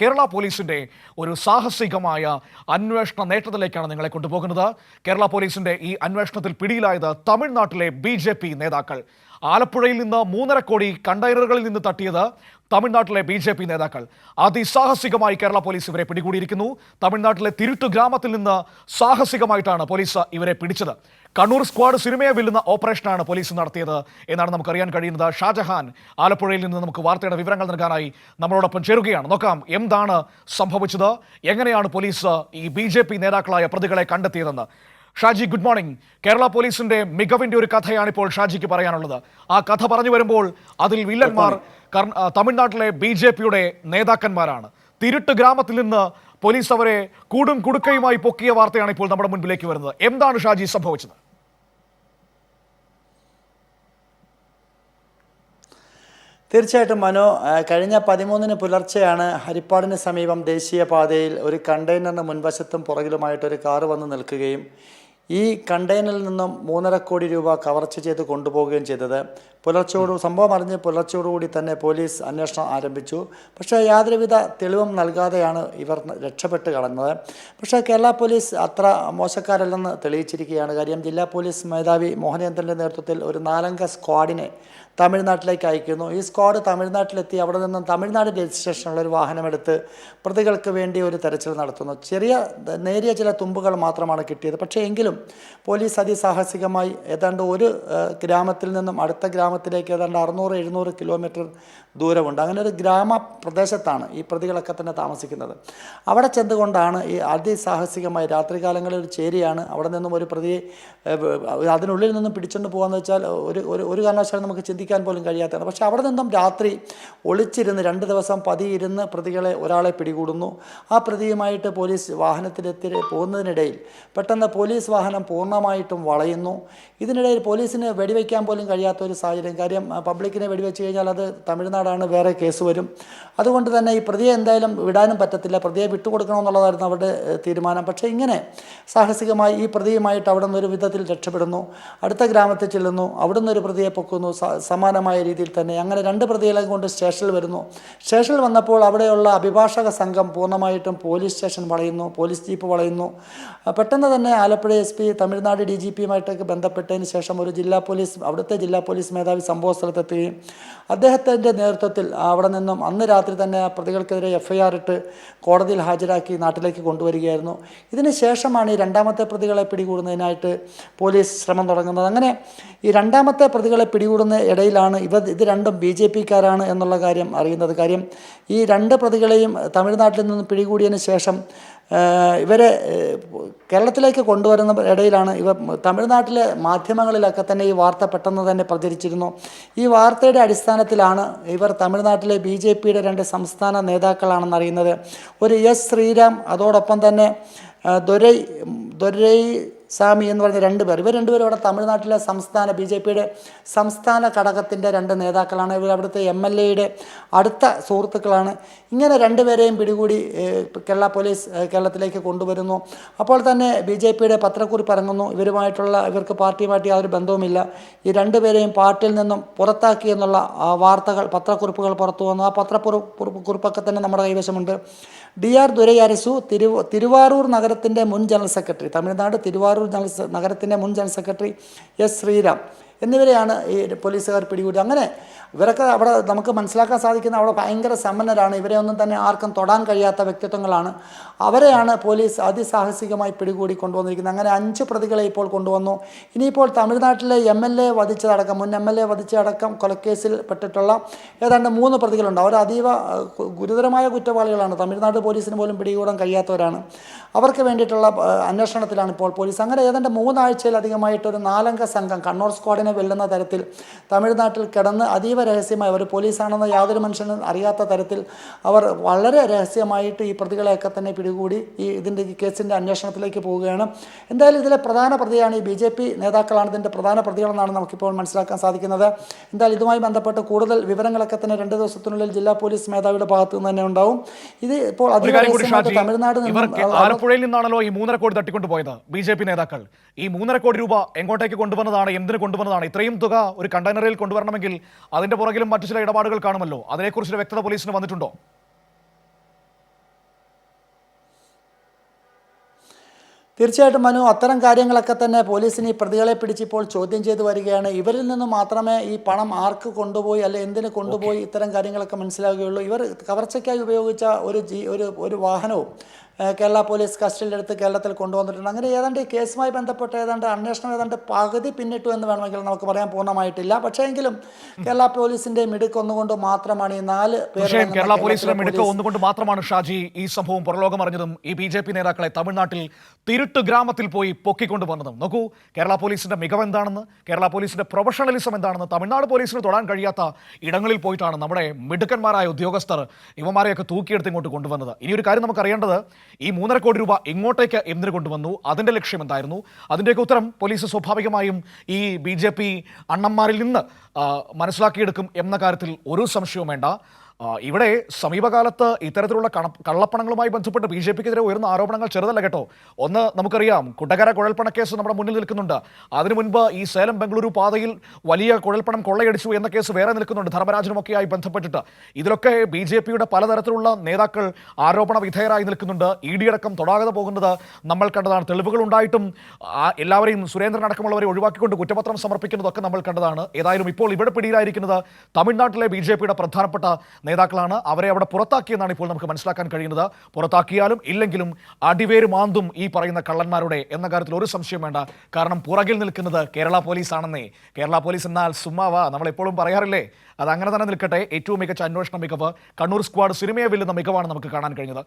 കേരള പോലീസിന്റെ ഒരു സാഹസികമായ അന്വേഷണ നേട്ടത്തിലേക്കാണ് നിങ്ങളെ കൊണ്ടുപോകുന്നത്. കേരള പോലീസിന്റെ ഈ അന്വേഷണത്തിൽ പിടിയിലായത് തമിഴ്നാട്ടിലെ ബി നേതാക്കൾ. ആലപ്പുഴയിൽ നിന്ന് മൂന്നര കോടി കണ്ടെയ്നറുകളിൽ നിന്ന് തട്ടിയത് തമിഴ്നാട്ടിലെ ബി ജെ പി നേതാക്കൾ. അതിസാഹസികമായി കേരള പോലീസ് ഇവരെ പിടികൂടിയിരിക്കുന്നു. തമിഴ്നാട്ടിലെ തിരുട്ടു ഗ്രാമത്തിൽ നിന്ന് സാഹസികമായിട്ടാണ് പോലീസ് ഇവരെ പിടിച്ചത്. കണ്ണൂർ സ്ക്വാഡ് സിനിമയെ വെല്ലുന്ന ഓപ്പറേഷനാണ് പോലീസ് നടത്തിയത് എന്നാണ് നമുക്കറിയാൻ കഴിയുന്നത്. ഷാജഹാൻ ആലപ്പുഴയിൽ നിന്ന് നമുക്ക് വാർത്തയുടെ വിവരങ്ങൾ നൽകാനായി നമ്മളോടൊപ്പം ചേരുകയാണ്. നോക്കാം എന്താണ് സംഭവിച്ചത്? എങ്ങനെയാണ് പോലീസ് ഈ ബി നേതാക്കളായ പ്രതികളെ കണ്ടെത്തിയതെന്ന് ഷാജി ഗുഡ് മോർണിംഗ്. കേരള പോലീസിന്റെ മികവിന്റെ ഒരു കഥയാണ് ഇപ്പോൾ ഷാജിക്ക് പറയാനുള്ളത്. ആ കഥ പറഞ്ഞു വരുമ്പോൾ അതിൽ വില്ലന്മാർ തമിഴ്നാട്ടിലെ ബി ജെ പിയുടെ നേതാക്കന്മാരാണ്. തിരുട്ട് ഗ്രാമത്തിൽ നിന്ന് പോലീസ് അവരെ കൂടും കുടുക്കയുമായി പൊക്കിയ വാർത്തയാണ് ഇപ്പോൾ നമ്മുടെ മുൻപിലേക്ക് വരുന്നത്. എന്താണ് ഷാജി സംഭവിച്ചത്? തീർച്ചയായിട്ടും മനോ കഴിഞ്ഞ പതിമൂന്നിന് പുലർച്ചെയാണ് ഹരിപ്പാടിന് സമീപം ദേശീയപാതയിൽ ഒരു കണ്ടെയ്നറിന് മുൻവശത്തും പുറകിലുമായിട്ട് ഒരു കാറ് വന്ന് നിൽക്കുകയും ഈ കണ്ടെയ്നറിൽ നിന്നും മൂന്നര കോടി രൂപ കവർച്ച ചെയ്ത് കൊണ്ടുപോവുകയും ചെയ്തത്. പുലർച്ചയോട് സംഭവം അറിഞ്ഞ് പുലർച്ചയോടുകൂടി തന്നെ പോലീസ് അന്വേഷണം ആരംഭിച്ചു. പക്ഷേ യാതൊരുവിധ തെളിവും നൽകാതെയാണ് ഇവർ രക്ഷപ്പെട്ട് കളഞ്ഞത് പക്ഷേ കേരള പോലീസ് അത്ര മോശക്കാരല്ലെന്ന് തെളിയിച്ചിരിക്കുകയാണ്. കാര്യം ജില്ലാ പോലീസ് മേധാവി മോഹനേന്ദ്രന്റെ നേതൃത്വത്തിൽ ഒരു നാലംഗ സ്ക്വാഡിനെ തമിഴ്നാട്ടിലേക്ക് അയക്കുന്നു. ഈ സ്ക്വാഡ് തമിഴ്നാട്ടിലെത്തി. അവിടെ നിന്നും തമിഴ്നാട് രജിസ്ട്രേഷനുള്ള ഒരു വാഹനമെടുത്ത് പ്രതികൾക്ക് വേണ്ടി ഒരു തെരച്ചിൽ നടത്തുന്നു. ചെറിയ നേരിയ ചില തുമ്പുകൾ മാത്രമാണ് കിട്ടിയത്. പക്ഷേ എങ്കിലും പോലീസ് അതിസാഹസികമായി ഏതാണ്ട് ഒരു ഗ്രാമത്തിൽ നിന്നും അടുത്ത ഗ്രാമത്തിലേക്ക് ഏതാണ്ട് അറുന്നൂറ് എഴുന്നൂറ് കിലോമീറ്റർ ദൂരമുണ്ട്. അങ്ങനെ ഒരു ഗ്രാമപ്രദേശത്താണ് ഈ പ്രതികളൊക്കെ തന്നെ താമസിക്കുന്നത്. അവിടെ ചെന്നുകൊണ്ടാണ് ഈ അതിസാഹസികമായി രാത്രികാലങ്ങളിൽ ഒരു ചേരിയാണ്. അവിടെ നിന്നും ഒരു പ്രതിയെ അതിനുള്ളിൽ നിന്നും പിടിച്ചുകൊണ്ട് പോകാമെന്ന് വെച്ചാൽ ഒരു ഒരു കാരണവശാലും നമുക്ക് ചിന്തിക്കാൻ പോലും കഴിയാത്തതാണ്. പക്ഷേ അവിടെ നിന്നും രാത്രി ഒളിച്ചിരുന്ന് രണ്ട് ദിവസം പതിയിരുന്ന് പ്രതികളെ ഒരാളെ പിടികൂടുന്നു. ആ പ്രതിയുമായിട്ട് പോലീസ് വാഹനത്തിലെത്തി പോകുന്നതിനിടയിൽ പെട്ടെന്ന് പോലീസ് വാഹനം പൂർണമായിട്ടും വളയുന്നു. ഇതിനിടയിൽ പോലീസിന് വെടിവെക്കാൻ പോലും കഴിയാത്ത ഒരു സാഹചര്യം. കാര്യം പബ്ലിക്കിനെ വെടിവെച്ച് കഴിഞ്ഞാൽ അത് തമിഴ്നാടാണ് വേറെ കേസ് വരും. അതുകൊണ്ട് തന്നെ ഈ പ്രതിയെ എന്തായാലും വിടാനും പറ്റത്തില്ല. പ്രതിയെ വിട്ടുകൊടുക്കണമെന്നുള്ളതായിരുന്നു അവരുടെ തീരുമാനം. പക്ഷേ ഇങ്ങനെ സാഹസികമായി ഈ പ്രതിയുമായിട്ട് അവിടെ നിന്ന് ഒരു വിധത്തിൽ രക്ഷപ്പെടുന്നു. അടുത്ത ഗ്രാമത്തിൽ ചെല്ലുന്നു. അവിടെ നിന്ന് ഒരു പ്രതിയെ പൊക്കുന്നു. സമാനമായ രീതിയിൽ തന്നെ അങ്ങനെ രണ്ട് പ്രതികളെ കൊണ്ട് സ്റ്റേഷനിൽ വരുന്നു. സ്റ്റേഷനിൽ വന്നപ്പോൾ അവിടെയുള്ള അഭിഭാഷക സംഘം പൂർണമായിട്ടും പോലീസ് സ്റ്റേഷൻ വളയുന്നു പോലീസ് ജീപ്പ് വളയുന്നു. പെട്ടെന്ന് തന്നെ Alappuzha S P Tamil Nadu D G പിയുമായിട്ടൊക്കെ ബന്ധപ്പെട്ടതിന് ശേഷം ഒരു ജില്ലാ പോലീസ് അവിടുത്തെ ജില്ലാ പോലീസ് മേധാവി സംഭവ സ്ഥലത്തെത്തുകയും അദ്ദേഹത്തിന്റെ നേതൃത്വത്തിൽ അവിടെ നിന്നും അന്ന് രാത്രി തന്നെ ആ പ്രതികൾക്കെതിരെ എഫ് ഐ ആർ ഇട്ട് കോടതിയിൽ ഹാജരാക്കി നാട്ടിലേക്ക് കൊണ്ടുവരികയായിരുന്നു. ഇതിന് ശേഷമാണ് ഈ രണ്ടാമത്തെ പ്രതികളെ പിടികൂടുന്നതിനായിട്ട് പോലീസ് ശ്രമം തുടങ്ങുന്നത്. അങ്ങനെ ഈ രണ്ടാമത്തെ പ്രതികളെ പിടികൂടുന്ന ഇടയിലാണ്. ഇവ ഇത് രണ്ടും ബി ജെ പിക്കാരാണ് എന്നുള്ള കാര്യം അറിയുന്നത്. കാര്യം ഈ രണ്ട് പ്രതികളെയും തമിഴ്നാട്ടിൽ നിന്ന് പിടികൂടിയതിന് ശേഷം ഇവരെ കേരളത്തിലേക്ക് കൊണ്ടുവരുന്ന ഇടയിലാണ് ഇവർ തമിഴ്നാട്ടിലെ മാധ്യമങ്ങളിലൊക്കെ തന്നെ ഈ വാർത്ത പെട്ടെന്ന് തന്നെ പ്രചരിച്ചിരുന്നു. ഈ വാർത്തയുടെ അടിസ്ഥാനത്തിലാണ് ഇവർ തമിഴ്നാട്ടിലെ ബി ജെ പിയുടെ രണ്ട് സംസ്ഥാന നേതാക്കളാണെന്ന് അറിയുന്നത്. ഒരു എസ് ശ്രീരാം അതോടൊപ്പം തന്നെ ദൊരൈ ദൊരൈ സ്വാമി എന്ന് പറഞ്ഞ രണ്ട് പേർ. ഇവർ രണ്ടുപേരും ഇവിടെ തമിഴ്നാട്ടിലെ സംസ്ഥാന ബി ജെ പിയുടെ സംസ്ഥാന ഘടകത്തിന്റെ രണ്ട് നേതാക്കളാണ്. ഇവർ അവിടുത്തെ എം എൽ എയുടെ അടുത്ത സുഹൃത്തുക്കളാണ്. ഇങ്ങനെ രണ്ടുപേരെയും പിടികൂടി കേരള പോലീസ് കേരളത്തിലേക്ക് കൊണ്ടുവരുന്നു. അപ്പോൾ തന്നെ ബി ജെ പിയുടെ പത്രക്കുറിപ്പ് ഇറങ്ങുന്നു. ഇവരുമായിട്ടുള്ള ഇവർക്ക് പാർട്ടിയുമായിട്ട് യാതൊരു ബന്ധവുമില്ല. ഈ രണ്ടുപേരെയും പാർട്ടിയിൽ നിന്നും പുറത്താക്കി എന്നുള്ള വാർത്തകൾ പത്രക്കുറിപ്പുകൾ പുറത്തു വന്നു. ആ പത്രക്കുറിപ്പ് കുറിപ്പൊക്കെ തന്നെ നമ്മുടെ കൈവശമുണ്ട്. ഡി ആർ ദുരൈ തിരു തിരുവാറൂർ നഗരത്തിന്റെ മുൻ general secretary Tamil Nadu Thiruvarur general നഗരത്തിന്റെ മുൻ ജനറൽ സെക്രട്ടറി എസ് ശ്രീരാം എന്നിവരെയാണ് ഈ പോലീസുകാർ പിടികൂടി അങ്ങനെ ഇവരൊക്കെ അവിടെ നമുക്ക് മനസ്സിലാക്കാൻ സാധിക്കുന്ന അവിടെ ഭയങ്കര സമ്പന്നരാണ്. ഇവരെ ഒന്നും തന്നെ ആർക്കും തൊടാൻ കഴിയാത്ത വ്യക്തിത്വങ്ങളാണ്. അവരെയാണ് പോലീസ് അതിസാഹസികമായി പിടികൂടി കൊണ്ടുവന്നിരിക്കുന്നത്. അങ്ങനെ അഞ്ച് പ്രതികളെ ഇപ്പോൾ കൊണ്ടുവന്നു. ഇനിയിപ്പോൾ തമിഴ്നാട്ടിലെ എം എൽ എ വധിച്ചതടക്കം മുൻ എം എൽ എ വധിച്ചതടക്കം കൊലക്കേസിൽ പെട്ടിട്ടുള്ള ഏതാണ്ട് മൂന്ന് പ്രതികളുണ്ട്. അവർ അതീവ ഗുരുതരമായ കുറ്റവാളികളാണ്. തമിഴ്നാട് പോലീസിന് പോലും പിടികൂടാൻ കഴിയാത്തവരാണ്. അവർക്ക് വേണ്ടിയിട്ടുള്ള അന്വേഷണത്തിലാണ് ഇപ്പോൾ പോലീസ്. അങ്ങനെ ഏതാണ്ട് മൂന്നാഴ്ചയിലധികമായിട്ട് ഒരു നാലംഗ സംഘം കണ്ണൂർ സ്ക്വാഡിനെ വെല്ലുന്ന തരത്തിൽ തമിഴ്നാട്ടിൽ കിടന്ന് അതീവ രഹസ്യമായി അവർ പോലീസാണെന്ന് യാതൊരു മനുഷ്യനും അറിയാത്ത തരത്തിൽ അവർ വളരെ രഹസ്യമായിട്ട് ഈ പ്രതികളെയൊക്കെ തന്നെ പിടികൂടി ഈ ഇതിന്റെ ഈ കേസിന്റെ അന്വേഷണത്തിലേക്ക് പോവുകയാണ്. എന്തായാലും ഇതിലെ പ്രധാന പ്രതിയാണ് ഈ ബി ജെ പി നേതാക്കളാണ് ഇതിന്റെ പ്രധാന പ്രതികളെന്നാണ് നമുക്കിപ്പോൾ മനസ്സിലാക്കാൻ സാധിക്കുന്നത്. എന്തായാലും ഇതുമായി ബന്ധപ്പെട്ട് കൂടുതൽ വിവരങ്ങളൊക്കെ തന്നെ രണ്ട് ദിവസത്തിനുള്ളിൽ ജില്ലാ പോലീസ് മേധാവിയുടെ ഭാഗത്തു നിന്ന് തന്നെ ഉണ്ടാവും. ഇത് ഇപ്പോൾ തമിഴ്നാട് ആലപ്പുഴയിൽ നിന്നാണല്ലോ ഈ മൂന്നര കോടി തട്ടിക്കൊണ്ടുപോയത് ബി ജെ പി നേതാക്കൾ. ഈ മൂന്നര കോടി രൂപ എങ്ങോട്ടേക്ക് കൊണ്ടുവന്നതാണ് എന്തിന് കൊണ്ടുവന്നതാണ് ഇത്രയും തുക ഒരു കണ്ടെയ്നറിൽ കൊണ്ടുവരണമെങ്കിൽ അതിന്റെ പുറകിലും മറ്റു ചില ഇടപാടുകൾ കാണുമല്ലോ. അതിനെക്കുറിച്ച് വ്യക്തത പോലീസിന് വന്നിട്ടുണ്ടോ? തീർച്ചയായിട്ടും മനു അത്തരം കാര്യങ്ങളൊക്കെ തന്നെ പോലീസിന് ഈ പ്രതികളെ പിടിച്ചിപ്പോൾ ചോദ്യം ചെയ്തു വരികയാണ്. ഇവരിൽ നിന്ന് മാത്രമേ ഈ പണം ആർക്ക് കൊണ്ടുപോയി അല്ലെ എന്തിന് കൊണ്ടുപോയി ഇത്തരം കാര്യങ്ങളൊക്കെ മനസ്സിലാകുകയുള്ളൂ ഇവർ കവർച്ചയ്ക്കായി ഉപയോഗിച്ച ഒരു ജീ ഒരു ഒരു വാഹനവും കേരള പോലീസ് കസ്റ്റഡിയിലെടുത്ത് കേരളത്തിൽ കൊണ്ടുവന്നിട്ടുണ്ട്. അങ്ങനെ ഏതാണ്ട് ഈ കേസുമായി ബന്ധപ്പെട്ട് ഏതാണ്ട് അന്വേഷണം ഏതാണ്ട് പകുതി പിന്നിട്ടു എന്ന് വേണമെങ്കിൽ നമുക്ക് പറയാൻ പൂർണമായിട്ടില്ല. പക്ഷേ എങ്കിലും കേരള പോലീസിന്റെ മിടുക്ക് ഒന്നുകൊണ്ട് മാത്രമാണ് ഈ നാല് പേരെ കേരള പോലീസിന്റെ പോലീസിലെ മിടുക്ക് ഒന്നുകൊണ്ട് മാത്രമാണ് ഷാജി ഈ സംഭവം പുറലോകം അറിഞ്ഞതും ഈ ബി ജെ പി നേതാക്കളെ തമിഴ്നാട്ടിൽ തിരുട്ട് ഗ്രാമത്തിൽ പോയി പൊക്കിക്കൊണ്ട് വന്നതും. നോക്കൂ കേരള പോലീസിന്റെ മികവ് എന്താണെന്ന് കേരള പോലീസിന്റെ പ്രൊഫഷണലിസം എന്താണെന്ന് തമിഴ്നാട് പോലീസിന് തൊടാൻ കഴിയാത്ത ഇടങ്ങളിൽ പോയിട്ടാണ് നമ്മുടെ മിടുക്കന്മാരായ ഉദ്യോഗസ്ഥർ ഇവന്മാരെയൊക്കെ തൂക്കിയെടുത്ത് ഇങ്ങോട്ട് കൊണ്ടുവന്നത്. ഇനി ഒരു കാര്യം നമുക്ക് അറിയേണ്ടത് ഈ മൂന്നര കോടി രൂപ എങ്ങോട്ടേക്ക് എന്തിനു കൊണ്ടുവന്നു? അതിന്റെ ലക്ഷ്യം എന്തായിരുന്നു? അതിന്റെയൊക്കെ ഉത്തരം പോലീസ് സ്വാഭാവികമായും ഈ ബി ജെ പി അണ്ണന്മാരിൽ നിന്ന് മനസ്സിലാക്കിയെടുക്കും എന്ന കാര്യത്തിൽ ഒരു സംശയവും വേണ്ട. ഇവിടെ സമീപകാലത്ത് ഇത്തരത്തിലുള്ള കള്ളപ്പണങ്ങളുമായി ബന്ധപ്പെട്ട് ബി ജെ പിക്കെതിരെ ഉയർന്ന ആരോപണങ്ങൾ ചെറുതല്ല കേട്ടോ. ഒന്ന് നമുക്കറിയാം കുട്ടകര കുഴൽപ്പണക്കേസ് നമ്മുടെ മുന്നിൽ നിൽക്കുന്നുണ്ട്. അതിനു മുൻപ് ഈ സേലം ബംഗളൂരു പാതയിൽ വലിയ കുഴൽപ്പണം കൊള്ളയടിച്ചു എന്ന കേസ് വേറെ നിൽക്കുന്നുണ്ട് ധർമ്മരാജനുമൊക്കെയായി ബന്ധപ്പെട്ടിട്ട്. ഇതിലൊക്കെ ബി ജെ പിയുടെ പലതരത്തിലുള്ള നേതാക്കൾ ആരോപണ വിധേയരായി നിൽക്കുന്നുണ്ട്. ഇ ഡി അടക്കം തൊടാകത പോകുന്നത് നമ്മൾ കണ്ടതാണ്. തെളിവുകൾ ഉണ്ടായിട്ടും എല്ലാവരെയും സുരേന്ദ്രൻ അടക്കമുള്ളവരെ ഒഴിവാക്കിക്കൊണ്ട് കുറ്റപത്രം സമർപ്പിക്കുന്നതൊക്കെ നമ്മൾ കണ്ടതാണ്. ഏതായാലും ഇപ്പോൾ ഇവിടെ പിടിയിലായിരിക്കുന്നത് തമിഴ്നാട്ടിലെ ബി ജെ പിയുടെ പ്രധാനപ്പെട്ട നേതാക്കളാണ്. അവരെ അവിടെ പുറത്താക്കിയെന്നാണ് ഇപ്പോൾ നമുക്ക് മനസ്സിലാക്കാൻ കഴിയുന്നത്. പുറത്താക്കിയാലും ഇല്ലെങ്കിലും അടിവേര് മാന്തും ഈ പറയുന്ന കള്ളന്മാരുടെ എന്ന കാര്യത്തിൽ ഒരു സംശയം വേണ്ട. കാരണം പുറകിൽ നിൽക്കുന്നത് കേരള പോലീസ് ആണെന്നേ കേരള പോലീസ് എന്നാൽ സുമ്മാവാ. നമ്മളെപ്പോഴും പറയാറില്ലേ? അത് അങ്ങനെ തന്നെ നിൽക്കട്ടെ. ഏറ്റവും മികച്ച അന്വേഷണ മികവ് കണ്ണൂർ സ്ക്വാഡ് സിനിമയെ വെല്ലുന്ന മികവാണ് നമുക്ക് കാണാൻ കഴിഞ്ഞത്.